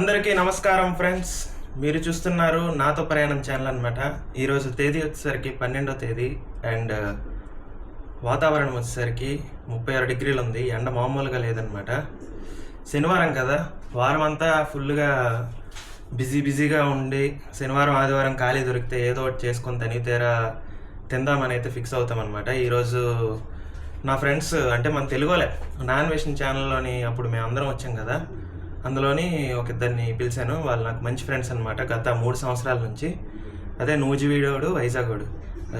అందరికీ నమస్కారం ఫ్రెండ్స్. మీరు చూస్తున్నారు నాతో ప్రయాణం ఛానల్ అనమాట ఈరోజు తేదీ వచ్చేసరికి పన్నెండో తేదీ అండ్ uh, వాతావరణం వచ్చేసరికి ముప్పై ఆరు డిగ్రీలు ఉంది. ఎండ మామూలుగా లేదనమాట శనివారం కదా. వారం అంతా ఫుల్గా బిజీ బిజీగా ఉండి శనివారం ఆదివారం ఖాళీ దొరికితే ఏదో ఒకటి చేసుకొని తని తీరా తిందామని అయితే ఫిక్స్ అవుతామన్నమాట. ఈరోజు నా ఫ్రెండ్స్ అంటే మన తెలుగులే నాన్వేషన్ ఛానల్లోని అప్పుడు మేము అందరం వచ్చాం కదా. అందులోని ఒక ఇద్దరిని పిలిచాను. వాళ్ళు నాకు మంచి ఫ్రెండ్స్ అనమాట గత మూడు సంవత్సరాల నుంచి. అదే నూజివీడోడు వైజాగోడు.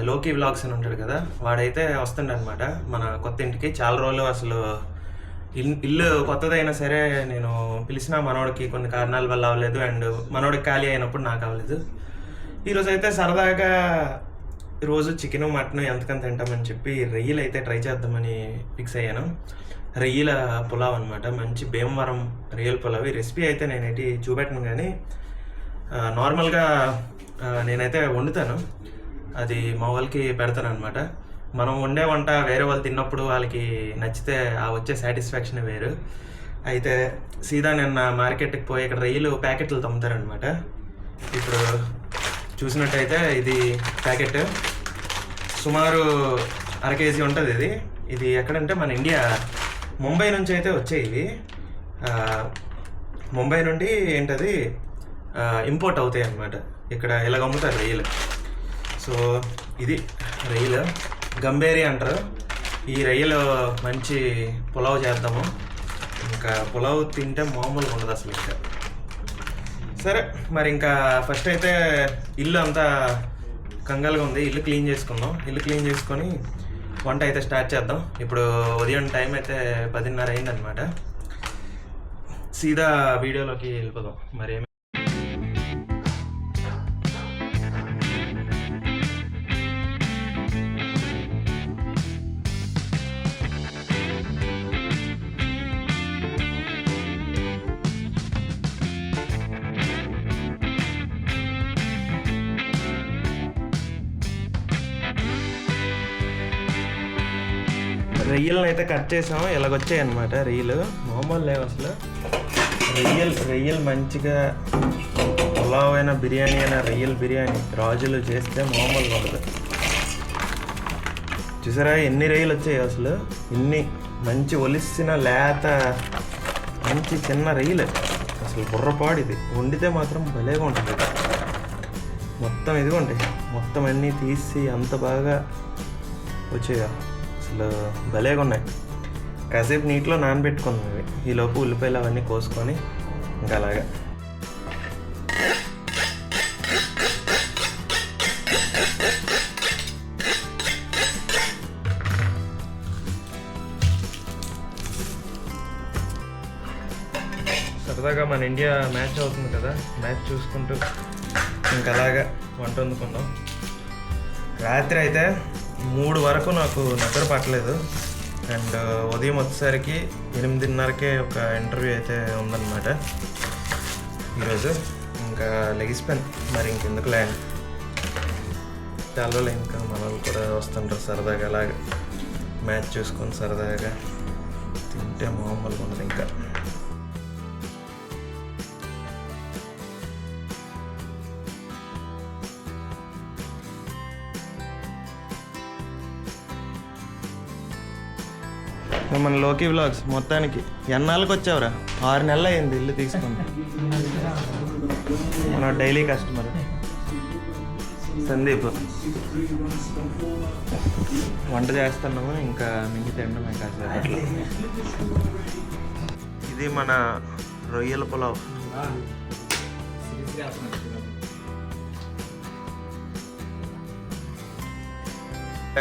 లోకి వ్లాగ్స్ అని ఉంటాడు కదా వాడైతే వస్తుండే అనమాట మన కొత్త ఇంటికి. చాలా రోజులు అసలు ఇల్లు కొత్తదైనా సరే నేను పిలిచిన మనోడికి కొన్ని కారణాల వల్ల అవ్వలేదు. అండ్ మనోడికి ఖాళీ అయినప్పుడు నాకు అవ్వలేదు. ఈరోజు అయితే సరదాగా రోజు చికెన్ మటన్ ఎంతకంత తింటామని చెప్పి రొయ్యలు అయితే ట్రై చేద్దామని ఫిక్స్ అయ్యాను. రొయ్యల పులావ్ అనమాట మంచి భీమవరం రొయ్యల పులావ్. ఈ రెసిపీ అయితే నేనైతే చూపెట్టను కానీ నార్మల్గా నేనైతే వండుతాను. అది మా వాళ్ళకి పెడతాను అనమాట మనం వండే వంట వేరే వాళ్ళు తిన్నప్పుడు వాళ్ళకి నచ్చితే ఆ వచ్చే సాటిస్ఫాక్షన్ వేరు. అయితే సీదా నిన్న మార్కెట్కి పోయి ఇక్కడ రొయ్యలు ప్యాకెట్లు తమ్ముతారనమాట ఇప్పుడు చూసినట్టయితే ఇది ప్యాకెట్. సుమారు అర కేజీ ఉంటుంది ఇది. ఇది ఎక్కడంటే మన ఇండియా. ముంబై నుంచి అయితే వచ్చాయి ఇవి. ముంబై నుండి ఏంటది? ఇంపోర్ట్ అవుతాయి అన్నమాట. ఇక్కడ ఇలాగ అమ్ముతారు? రొయ్యలు సో ఇది రొయ్యలు గంబేరి అంటారు. ఈ రొయ్యలు మంచి పులావ్ చేద్దాము. ఇంకా పులావ్ తింటే మామూలుగా ఉండదు అసలు ఇంకా. సరే మరి ఇంకా ఫస్ట్ అయితే ఇల్లు అంతా కంగాలుగా ఉంది. ఇల్లు క్లీన్ చేసుకుందాం. ఇల్లు క్లీన్ చేసుకొని వంట అయితే స్టార్ట్ చేద్దాం. ఇప్పుడు ఉదయం టైం అయితే పదిన్నర అయిందనమాట సీదా వీడియోలోకి వెళ్ళిపోదాం. మరి రొయ్యలను అయితే కట్ చేసాము. ఇలాగొచ్చాయి అనమాట రొయ్యలు మామూలు లేవు అసలు. రొయ్యలు రొయ్యలు మంచిగా పులావ్ అయినా బిర్యానీ అయినా రొయ్యలు బిర్యానీ రాజులు చేస్తే మామూలుగా ఉండదు. చూసారా ఎన్ని రొయ్యలు వచ్చాయి అసలు? ఇన్ని మంచి ఒలిసిన లేత మంచి చిన్న రొయ్యలు అసలు బుర్రపాడు ఇది. వండితే మాత్రం భలేగా ఉంటుంది. మొత్తం ఇదిగోండి. మొత్తం అన్నీ తీసి అంత బాగా వచ్చాయా? అసలు భలేగా ఉన్నాయి. కాసేపు నీటిలో నానబెట్టుకున్నవి ఈలోపు ఉల్లిపాయలు అవన్నీ కోసుకొని ఇంకా అలాగా. సరదాగా మన ఇండియా మ్యాచ్ అవుతుంది కదా. మ్యాచ్ చూసుకుంటూ ఇంకా అలాగా వంట వండుకుందాం. రాత్రి అయితే మూడు వరకు నాకు నిద్ర పట్టలేదు అండ్ ఉదయం వచ్చేసరికి ఎనిమిదిన్నరకే ఒక ఇంటర్వ్యూ అయితే ఉందన్నమాట. ఈరోజు ఇంకా లెగిసిపోయాను మరి ఇంకెందుకు ల్యాండ్ చాలా ఇంకా మన వాళ్ళు కూడా వస్తుంటారు సరదాగా. అలాగా మ్యాచ్ చూసుకొని సరదాగా తింటే మామూలుగా ఉండదు ఇంకా. మన లోకి వ్లాగ్స్ మొత్తానికి. ఎన్నాళ్ళకి వచ్చావురా ఆరు నెలలు అయింది ఇల్లు తీసుకుని. మన డైలీ కస్టమర్ సందీప్. వంట చేస్తున్నాము ఇంకా మింగి తినడమే కాదు అట్లా ఇది మన రొయ్యల పులావ్.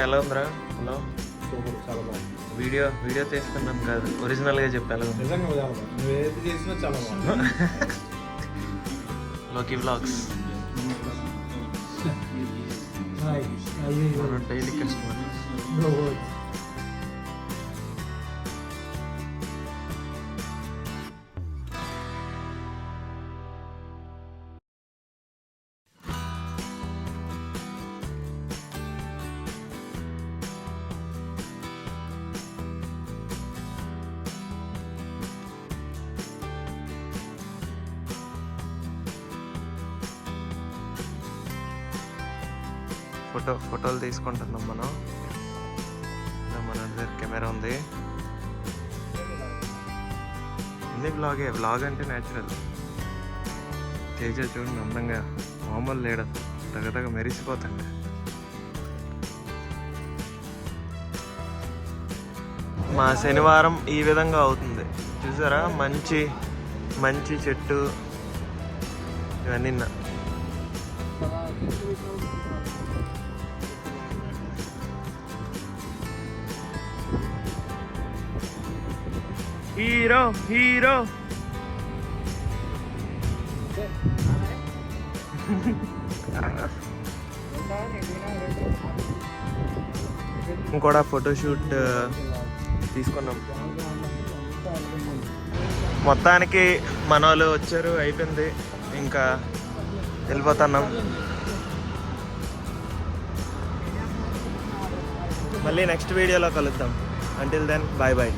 ఎలా ఉందిరా? పులావ్ చాలా బాగుంది వీడియో వీడియో తీస్తున్నాను కాదు. ఒరిజినల్గా చెప్పి ఎలా ఉంది నిజంగా చాలా బాగుంది నువ్వు ఏది చేసినా చాలా బాగుంది లోకి వ్లాగ్స్ డైలీ కస్టమర్ ఫోటో ఫోటోలు తీసుకుంటున్నాం మనం. మన దగ్గర కెమెరా ఉంది. అన్ని బ్లాగే బ్లాగ్ అంటే న్యాచురల్ తేజ చూడండి అందంగా. మామూలు లేడు. తగతగ మెరిసిపోతాడు. మా శనివారం ఈ విధంగా అవుతుంది. చూసారా? మంచి మంచి చెట్టు. ఇవన్నీ హీరో హీరో కూడా ఫోటోషూట్ తీసుకున్నాం. మొత్తానికి మన వాళ్ళు వచ్చారు అయిపోయింది. ఇంకా వెళ్ళిపోతున్నాం. మళ్ళీ నెక్స్ట్ వీడియోలో కలుద్దాం. Until then bye bye